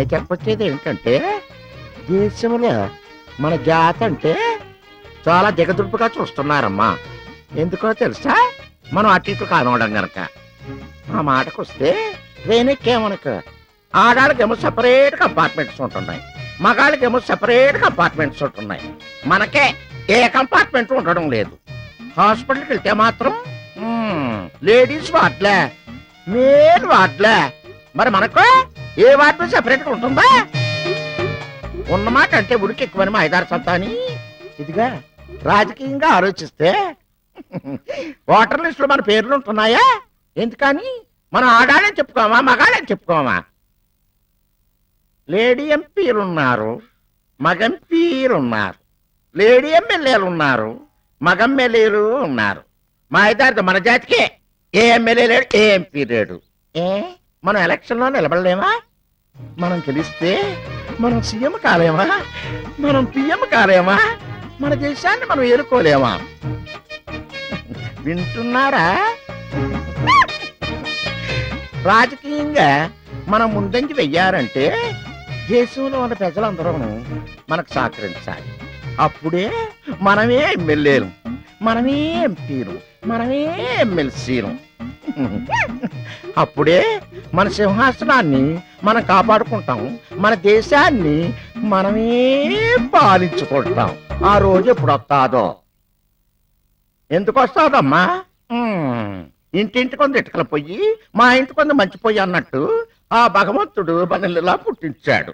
నేను చెప్పొచ్చేది ఏంటంటే దేశంలో మన జాతి అంటే చాలా దిగదుడుపుగా చూస్తున్నారమ్మా. ఎందుకో తెలుసా? మనం అటు ఇటు కానవడం గనక. ఆ మాటకు వస్తే ట్రైన్ ఆడాళ్ళకేమో సపరేట్ కంపార్ట్మెంట్స్ ఉంటున్నాయి. మగాళ్ళకేమో సపరేట్ కంపార్ట్మెంట్స్ ఉంటున్నాయి. మనకే ఏ కంపార్ట్మెంట్ ఉండడం లేదు. హాస్పిటల్కి వెళ్తే మాత్రం లేడీస్ వార్డ్లే మేల్ వార్డ్లే. మరి మనకు ఏ వార్డు సెపరేట్గా ఉంటుందా? ఉన్నమాట అంటే ఉడికి ఎక్కువని మా ఐదారు సంతాని. ఇదిగా రాజకీయంగా ఆలోచిస్తే ఓటర్ లిస్ట్లో మన పేర్లు ఉంటున్నాయా? ఎందుకని? మనం ఆడాలని చెప్పుకోమా మగాళ్ళని చెప్పుకోమా? లేడీ ఎంపీలు ఉన్నారు మగ లేడీ ఎమ్మెల్యేలు ఉన్నారు మగ ఎమ్మెల్యేలు ఉన్నారు. మా ఇద్దరితో మన జాతికే. ఏ ఎమ్మెల్యే లేడు ఏ ఎంపీ లేడు. ఏ? మనం ఎలక్షన్లో నిలబడలేమా? మనం గెలిస్తే మనం సీఎం కాలేమా? మనం పిఎం కాలేమా? మన దేశాన్ని మనం ఏలుకోలేమా? వింటున్నారా? రాజకీయంగా మనం ముందంకి వెయ్యారంటే దేశంలో ఉన్న ప్రజలందరూ మనకు సహకరించాలి. అప్పుడే మనమే ఎమ్మెల్యేలు మనమే ఎంపీలు మనమే ఎమ్మెల్సీలు. అప్పుడే మన సింహాసనాన్ని మనం కాపాడుకుంటాం మన దేశాన్ని మనమే పాలించుకుంటాం. ఆ రోజు ఎప్పుడు వస్తాదో? ఎందుకు వస్తాదమ్మా ఇంటింటి కొంత ఇటుకల పొయ్యి మా ఇంటి కొంత మంచి పొయ్యి అన్నట్టు ఆ భగవంతుడు మనల్నిలా పుట్టించాడు.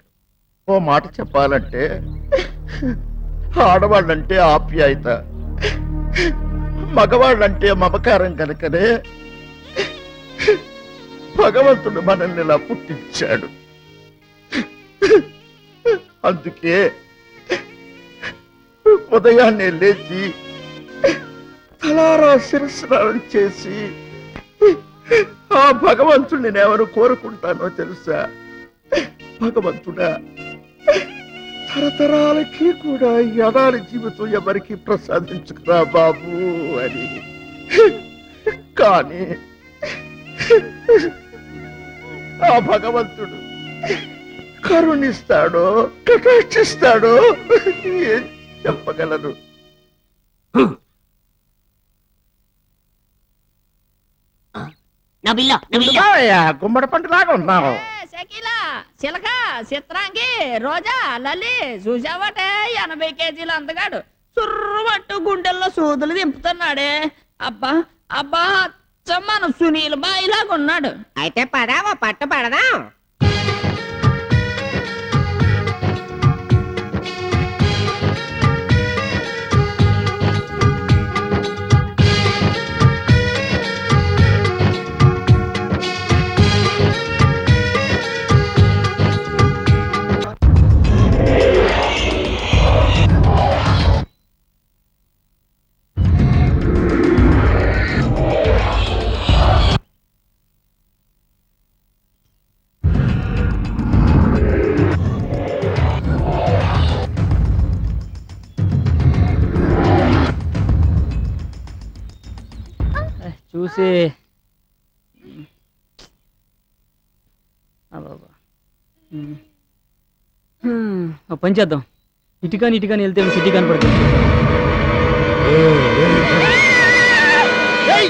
ఓ మాట చెప్పాలంటే ఆడవాళ్ళంటే ఆప్యాయత మగవాళ్ళంటే మమకారం కనుకనే భగవంతుడు మనల్ని ఇలా పుట్టించాడు. అందుకే ఉదయాన్నే లేచి తలారా శిరస్నానం చేసి ఆ భగవంతుడిని నేను ఎవరు కోరుకుంటానో తెలుసా? భగవంతుడా తరతరాలకి కూడా ఈ జీవితం ఎవరికి ప్రసాదించుకురా బాబు అని. కానీ ఆ భగవంతుడు కరుణిస్తాడో కటాక్షిస్తాడో ఏం చెప్పగలను? గుమ్మడి పండులాగా ఉన్నావు. షకీల చిలక చిత్రాంగి రోజా లలి చూసావటే ఎనభై కేజీలు అందగాడు. సుర్రుమట్టు గుండెల్లో సూదులు దింపుతున్నాడే. అబ్బా అబ్బా మన సునీల్ బాయిలాగా ఉన్నాడు అయితే పదా ఓ పట్టు పడదాం. చూసి అబ్బబ్బా. ఉమ్. హ్మ్, ఓ పని చేద్దాం. ఇటుకాని ఇటుకాని వెళ్తే సిటీ కనపడుతుంది. ఏయ్!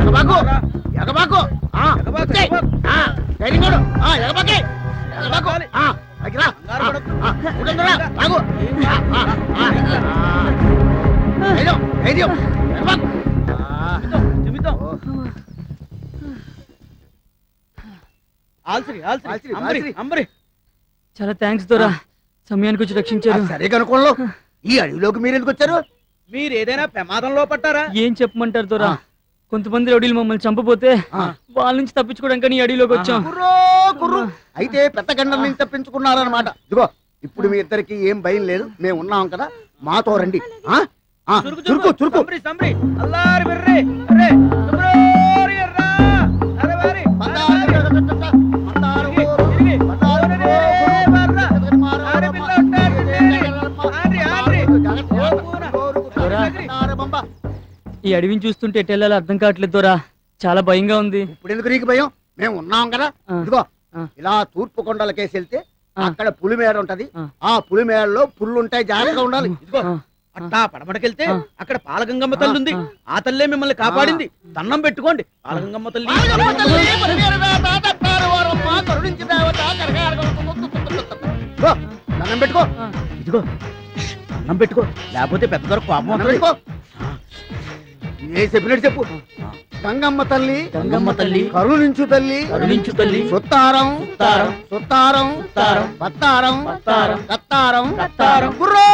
ఎగబాకు. ఎగబాకు. ఎగబాకు. ఎగబాకే. ఎగబాకు. ఆ, చాలా థ్యాంక్స్ దొరా. సమయానికి వచ్చి రక్షించారు. సరే కనుకోంలో ఈ అడవిలోకి మీరు ఎందుకు వచ్చారు? మీరు ఏదైనా ప్రమాదంలో పట్టారా ఏం చెప్పమంటారు దొరా. కొంతమంది రౌడీలు మమ్మల్ని చంపపోతే ఆ. వాళ్ళ నుంచి తప్పించుకోవడానికి ఈ అడవిలోకి వచ్చాం. కుర్రో కుర్రు అయితే పెద్ద గండం నుంచి తప్పించుకున్నారన్నమాట. ఇదిగో ఇప్పుడు మీ ఇద్దరికి ఏం భయం లేదు. మేము ఉన్నాం కదా. మాతో రండి. ఆ? ఆ, చురుకు. ఈ అడవిని చూస్తుంటే ఎటు వెళ్ళాలో అర్థం కావట్లేదు దొరా. చాలా భయంగా ఉంది. ఇప్పుడు ఎందుకు నీకు భయం? మేము ఉన్నాం కదా. ఇదిగో. ఇలా తూర్పు కొండలకేసి వెళ్తే. అక్కడ పులిమేర ఉంటది. ఆ. ఆ పులిమేరలో పుల్లు ఉంటాయి జాగ్రత్తగా ఉండాలి. ఇదిగో అట్టా పడమటకెళ్తే. అక్కడ పాలగంగమ్మ తల్లి ఉంది. ఆ. తల్లే మిమ్మల్ని కాపాడింది. దండం పెట్టుకోండి. పాలగంగమ్మ తల్లి. దండం పెట్టుకో. ఇదిగో దండం పెట్టుకో. లేకపోతే పెద్ద కోపం. పెట్టుకో. ఏ చెప్పినట్టు చెప్పు. గంగమ్మ తల్లి గంగమ్మ తల్లి కరుణించు తల్లి కరుణించు తల్లి సుత్తారం సుత్తారం, సుత్తారం సుత్తారం, బత్తారం బత్తారం, కత్తారం కత్తారం, గుర్రో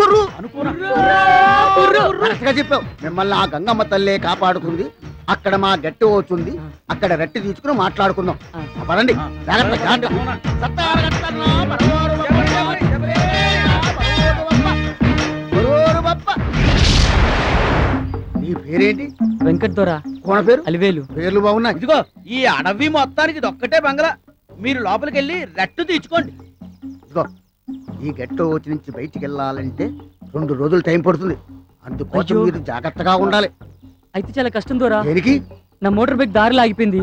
గుర్రు. అనుకున్నా. చెప్పావు. మిమ్మల్ని ఆ గంగమ్మ తల్లే కాపాడుతుంది అక్కడ మా గట్టి వచ్చుంది. అక్కడ రెట్టి తీసుకుని మాట్లాడుకుందాం. ఆ. పదండి. జాగ్రత్త నీ పేరేంటి? వెంకట్ దొరా కోన పేరు? అలివేలు. పేర్లు బాగున్నాయి. ఇదిగో ఈ అడవి మొత్తానికి ఇది ఒక్కటే బంగ్లా. మీరు లోపలికి వెళ్ళి రెట్టు తీర్చుకోండి. ఇదిగో ఈ గట్టు వచ్చి నుంచి బయటికి వెళ్ళాలంటే రెండు రోజులు టైం పడుతుంది. అందుకోసం అయ్యో. మీరు జాగ్రత్తగా ఉండాలి. అయితే చాలా కష్టం దొరా. దేనికి? నా మోటార్ బైక్ దారిలో ఆగిపోయింది.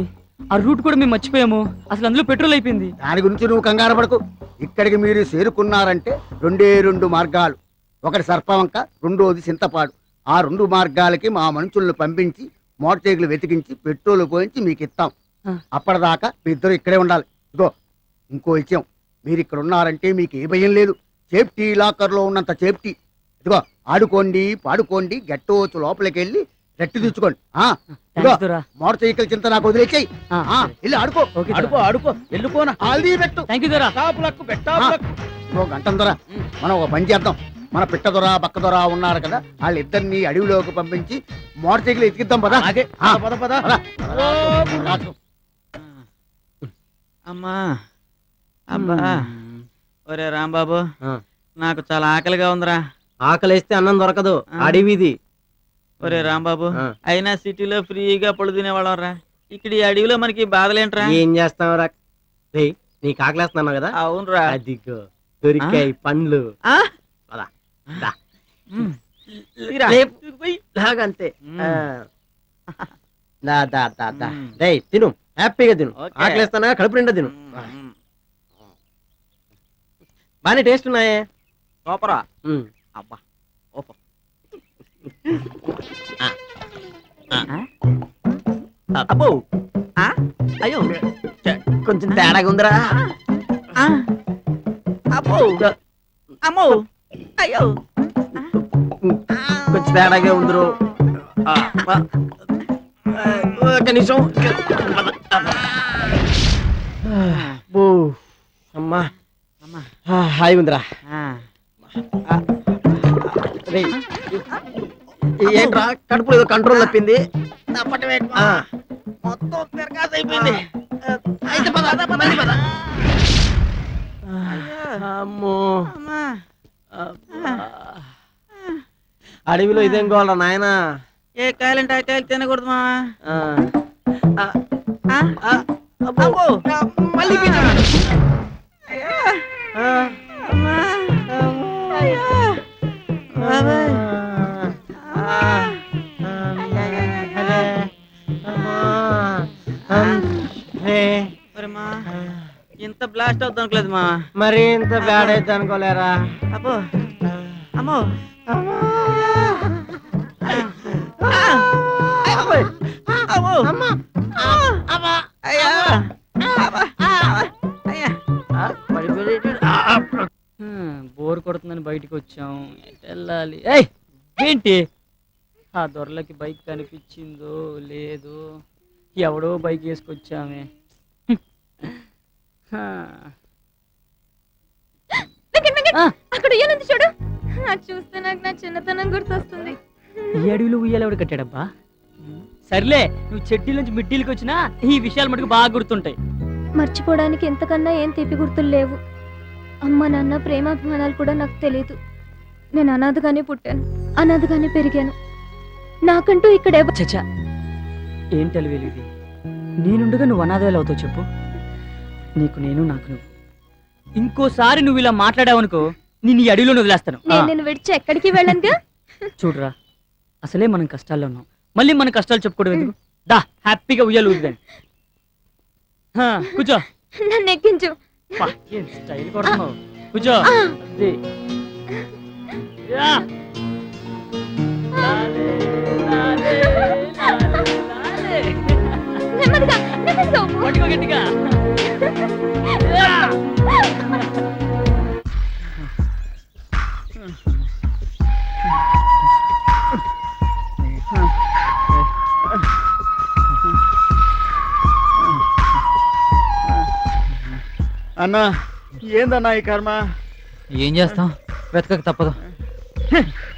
ఆ రూట్ కూడా మేము మర్చిపోయాము. అసలు అందులో పెట్రోల్ అయిపోయింది. దాని గురించి నువ్వు కంగారు పడకు. ఇక్కడికి మీరు చేరుకున్నారంటే రెండే రెండు మార్గాలు. ఒకటి సర్పవంక రెండోది చింతపాడు. ఆ రెండు మార్గాలకి మా మనుషులను పంపించి మోటార్ సైకిల్ వెతికించి పెట్రోల్ పోయించి మీకు ఇస్తాం. అప్పటిదాకా మీ ఇద్దరు ఇక్కడే ఉండాలి. ఇదో ఇంకో విషయం. మీరు ఇక్కడ ఉన్నారంటే మీకు ఏ భయం లేదు. సేఫ్టీ లాకర్లో ఉన్నంత సేఫ్టీ. ఇదిగో ఆడుకోండి పాడుకోండి గట్టవచ్చు లోపలికి వెళ్ళి రెట్టి తెచ్చుకోండి ఇదిగో మోటార్ సైకిల్ చింత నాకు వదిలేచ్చాయి ఆ, వెళ్ళి ఆడుకో. అడుకో అడుకో ఎల్లుకోన ఆల్దీ పెట్టు. గంట దొర మనం ఒక పని చేద్దాం. మన పిట్ట దొర బక్క దొర ఉన్నారు కదా వాళ్ళిద్దరిని అడవిలోకి పంపించి మోటార్ సైకిల్ ఎతికిద్దాం పదా. అలాగే. ఆ. పద అమ్మా. అబ్బా. ఒరే రాంబాబు ఆ. నాకు చాలా ఆకలిగా ఉందిరా. ఆకలేస్తే అన్నం దొరకదు. అడవిది. ఒరే రాంబాబు ఆ. అయినా సిటీలో ఫ్రీగా పళ్ళు తినేవాళ్ళం రా ఇక్కడ ఈ అడవిలో మనకి బాధలేంట్రా? ఏం చేస్తావు రా రేయ్ నీకు ఆకలేస్తున్నావు కదా? అవునరా. అదిగో దొరికాయి పండ్లు. ఆ? లాగంతే. దా దా దా దా. రేయ్ తిను. హ్యాపీగా తిను. ఆకలేస్తానా? కడుపు నిండా తిను. బానే టేస్ట్ ఉన్నాయే. సూపరా. అబ్బా. ఓపో. అబ్బో? అయ్యో. కొంచెం తేడాగా ఉందిరా. అబ్బో. అమ్మో. అయ్యో. కొంచెం తేడాగా ఉందిరో. ఒక్క నిమిషం. అమ్మా. హాయి ఉందిరా. ఆ. రేయ్, ఏంట్రా కడుపులో ఏదో కంట్రోల్ తప్పింది. ఆ. మొత్తం తిరగాసి అయిపోయింది. అయితే పద మళ్ళీ పద అమ్మో. అబ్బా. అడవిలో ఇదేం గోళ్ళ నాయనా ఏ కాయలంటే ఆ కాయలు తినకూడదు మావా ఆ. ఆ. ఆ. అబ్బో. ఆ, మళ్ళీ పీచాడు. ఆ. ఆ. అరే. అమ్మా. అరే. మా ఇంత బ్లాస్ట్ అవుతుంది అనుకోలేదు మా మరి ఇంత బ్యాడ్ అయితే అనుకోలేరా అబ్బో అమ్మో అమ్మో బయటికి వచ్చాం వెళ్ళాలి? ఏయ్ ఏంటి? ఆ దొరలకి బైక్ కనిపించిందో లేదో ఎవడో బైక్ వేసుకొచ్చామే. అక్కడ ఉయ్యాలంది చూడు. చూస్తే నాకు నా చిన్నతనం గుర్తొస్తుంది. ఈ అడవిలో ఉయ్యాలు ఎవడు కట్టాడబ్బా? సర్లే నువ్వు చెట్టీల నుంచి మిట్టీలకి వచ్చినా ఈ విషయాలు మటుకు బాగా గుర్తుంటాయి. మర్చిపోవడానికి ఎంతకన్నా ఏం తీపి గుర్తులు లేవు. అమ్మ నాన్న ప్రేమాభిమానాలు కూడా నాకు తెలియదు నేను అనాథగానే పుట్టాను అనాథగానే పెరిగాను. నాకంటూ ఇక్కడ చచ్చా ఏంటి అలివేలు ఇది. నేనుండగా నువ్వు అనాథాలు అవుతావు చెప్పు. నీకు నేను నాకు నువ్వు. ఇంకోసారి నువ్వు ఇలా మాట్లాడావనుకో నేను ఈ అడవిలో వదిలేస్తాను. నేను నిన్ను విడిచి ఎక్కడికి వెళ్ళనుగా? చూడరా అసలే మనం కష్టాల్లో ఉన్నాం. మళ్ళీ మన కష్టాలు చెప్పుకోవడం ఎందుకు? దా హ్యాపీగా ఉయ్యాలు ఊదిదాన్ని హా, కూర్చో. నన్ను ఎక్కించు. ఏం స్టైల్ కొడుతున్నావు. కూర్చో. అదే. నెమ్మదిగా నెమ్మదిగా. పట్టుకో గట్టిగా. అన్నా ఏందన్నా ఈ కర్మ? ఏం చేస్తాం? వెతకక తప్పదు.